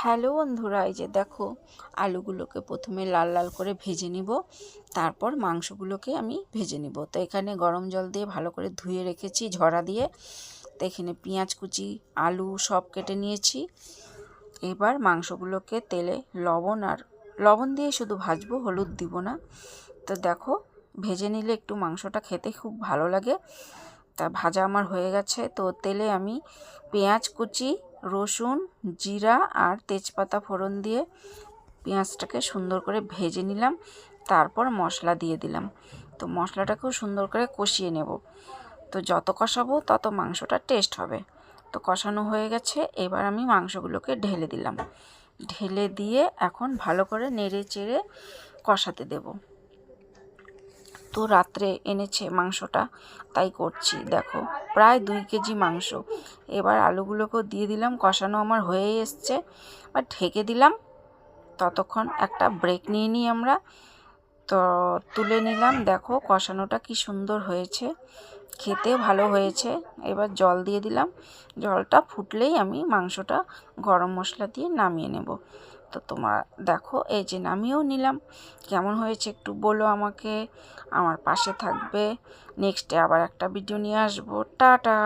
Hello বন্ধুরা, এই যে দেখো, আলুগুলোকে প্রথমে লাল লাল করে ভেজে নিব, তারপর মাংসগুলোকে আমি ভেজে নিব। তো এখানে গরম জল দিয়ে ভালো করে ধুয়ে রেখেছি ঝরা দিয়ে। তো এখানে পেঁয়াজ কুচি, আলু সব কেটে নিয়েছি। এবার মাংসগুলোকে তেলে লবণ আর, লবণ দিয়ে শুধু ভাজবো, হলুদ দিব না। তো দেখো, ভেজে নিলে একটু মাংসটা খেতে খুব ভালো লাগে। তা ভাজা আমার হয়ে গেছে। তো তেলে আমি পেঁয়াজ কুচি রসুন, জিরা আর তেজপাতা ফোড়ন দিয়ে পেঁয়াজটাকে সুন্দর করে ভেজে নিলাম। তারপর মশলা দিয়ে দিলাম। তো মশলাটাকেও সুন্দর করে কষিয়ে নেব। তো যত কষাবো তত মাংসটা টেস্ট হবে। তো কষানো হয়ে গেছে। এবার আমি মাংসগুলোকে ঢেলে দিলাম। ঢেলে দিয়ে এখন ভালো করে নেড়ে চেড়ে কষাতে দেবো। তো রাত্রে এনেছে মাংসটা, তাই করছি। দেখো, প্রায় দুই কেজি মাংস। এবার আলুগুলোকেও দিয়ে দিলাম, কষানো আমার হয়ে এসছে। বা ঢেকে দিলাম। ততক্ষণ একটা ব্রেক নিয়ে নিই আমরা। তো তুলে নিলাম। দেখো কষানোটা কি সুন্দর হয়েছে। খেতে ভালো হয়েছে। এবার জল দিয়ে দিলাম। জলটা ফুটলেই আমি মাংসটা গরম মশলা দিয়ে নামিয়ে নেব। তো তোমার, দেখো এই যে নামিয়েও নিলাম। কেমন হয়েছে একটু বলো আমাকে। আমার পাশে থাকবে। নেক্সটে আবার একটা ভিডিও নিয়ে আসব। টাটা!